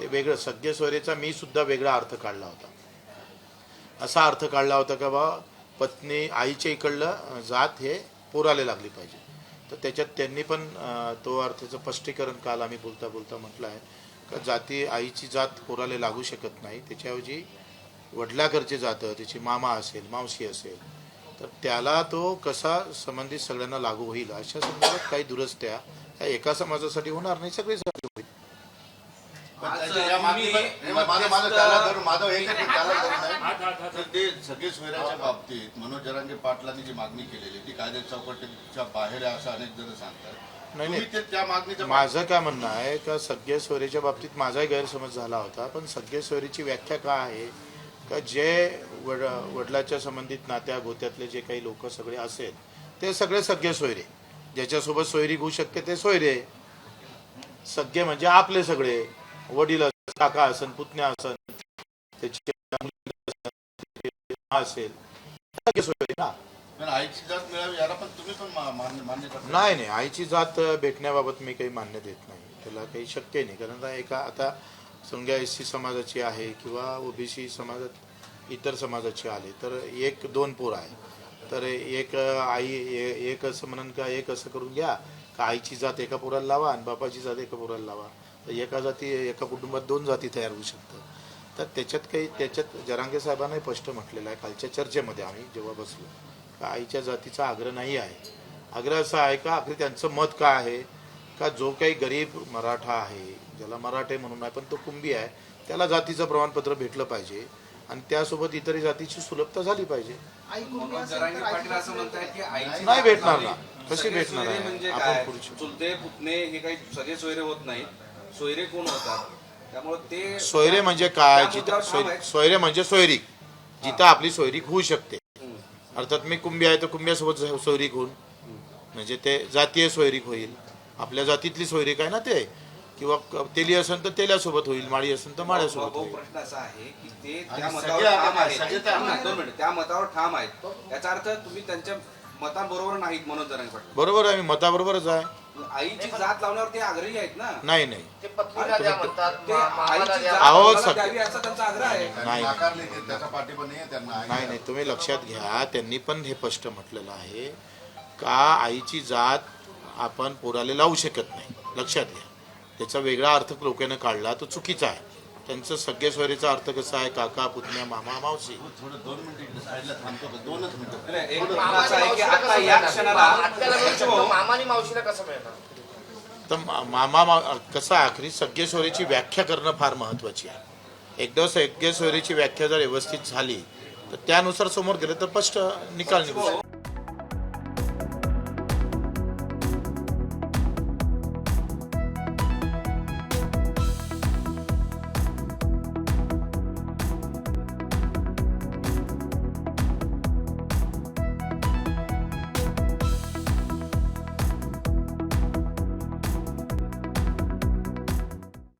ते वेगळं सद्यस्वरेचा मी सुद्धा वेगळा अर्थ काढला होता. असा अर्थ काढला होता का बा पत्नी आईच्या इकडलं जात हे पोराला लागली पाहिजे. तर त्याच्यात त्यांनी पण तो अर्थाचं स्पष्टीकरण काल आम्ही बोलता बोलता म्हटलं आहे का जाती आईची जात पोराला लागू शकत नाही. त्याच्याऐवजी वडिलाकडचे जातं त्याची मामा असेल मावशी असेल तर त्याला तो कसा संबंधित सगळ्यांना लागू होईल? अशा संदर्भात काही दुरुस्त्या ह्या एका समाजासाठी होणार नाही सगळी होईल ते सगळे सोयऱ्याच्या बाबतीत मनोज जरांगे पाटलांनी जी मागणी केलेली ती कायद्या चौकटीच्या बाहेर आहे असं अनेक जण सांगतात. नाही, तुम्ही ते त्या मागणीच्या माझं काय म्हणणं आहे का सगळे सोयरीच्या बाबतीत माझाही गैरसमज झाला होता पण सगळे सोयरीची व्याख्या काय आहे? का जे वड वडिलाच्या संबंधित नात्या गोत्यातले जे काही लोक सगळे असेल ते सगळे सगळे सोयरे. ज्याच्यासोबत सोयरी होऊ शकते ते सोयरे. सगळे म्हणजे आपले सगळे. वडील असेल काका असन पुतण्या असन त्याची असेल ना. नाही नाही आईची जात भेटण्याबाबत मी काही मान्य देत नाही. त्याला काही शक्य नाही. कारण एका आता समजा एस सी समाजाची आहे किंवा ओबीसी समाजात इतर समाजाची आले तर एक दोन पोर आहे. तर एक आई एक असं म्हणून का एक असं करून घ्या. का आईची जात एका पोराला लावा आणि बापाची जात एका पोराला लावा. एका जाती एका कुटुंबात दोन जाती तयार होऊ शकतात. तर त्याच्यात काही त्याच्यात जरांगे साहेबांनाही स्पष्ट म्हटलेलं आहे कालच्या चर्चेमध्ये आम्ही जेव्हा बसलो का आईच्या जातीचा आग्रह नाही आहे. आग्रह असा आहे का आखरी त्यांचं मत काय आहे? का जो काही गरीब मराठा आहे ज्याला मराठे म्हणून आहे पण तो कुंभी आहे त्याला जातीचं प्रमाणपत्र भेटलं पाहिजे आणि त्यासोबत इतरही जातीची सुलभता झाली पाहिजे? मनोज जरांगे पाटील असं म्हणतायत की आईची नाही जात भेटणार. ना. कशी भेटणार आहे? म्हणजे आपण पुढची- चुलते पुतणे हे काही सगळे सोयरे होत नाही सोयरे कोण होतात? त्यामुळे ते सोयरे म्हणजे काय? त्या जिथं मुद्द्यावर ठाम सोय- आहेत. सोयरे म्हणजे सोयरीक. जिथं आपली सोयरीक होऊ शकते. अर्थात मी कुंभी आहे तर कुंभ्यासोबत सो- सोयरीक होऊन. म्हणजे ते जातीय सोयरीक होईल. आपल्या जातीतली सोयरीक आहे ना ते? किंवा क- तेली असेल तर तेल्यासोबत होईल माळी असेल तर माळ्यासोबत भाऊ होईल. प्रश्न असा आहे की ते त्या मतावर सगळे ठाम आता- सगळे आहेत तर- थांब ना, दोन मिनिट. त्या मतावर ठाम आहेत. याचा अर्थ तुम्ही त्यांच्या मतांबरोबर नाहीत मनोज जरांगे पाटील बरोबर आहे मी मताबरोबरच आहे. आईची जात लावण्यावर ते आग्रही आहेत ना? नाही नाही. ते पत्नीला द्या म्हणतात ते मा- आईची जात सग- द्यावी असा त्यांचा आग्रह आहे. नाही. नाकारले ते नाही आहे त्यांना. नाही नाही तुम्ही लक्षात घ्या त्यांनी पण हे स्पष्ट म्हटलेलं आहे का आईची जात आपण पोराला लावू शकत नाही? लक्षात घ्या. त्याचा वेगळा अर्थ लोकांना काढला तो चुकीचा आहे. त्यांचं सगळे सोयरीचा अर्थ कसा आहे? काका पुतण्या मामा मावशी? थोडं दोन मिनिटं इकडे साईडला थांबतो का? दोनच मिनिटं. नाही, एक मामाने म्हणणं असं आहे की मावशीला आता कसं मिळणार? तर मामा मा- कसं आखरी सगळे सोयरीची व्याख्या करणं फार महत्वाची आहे. एकदा सगळे सोयरीची व्याख्या जर व्यवस्थित झाली तर त्यानुसार समोर गेलं तर स्पष्ट निकाल निघू शकतो.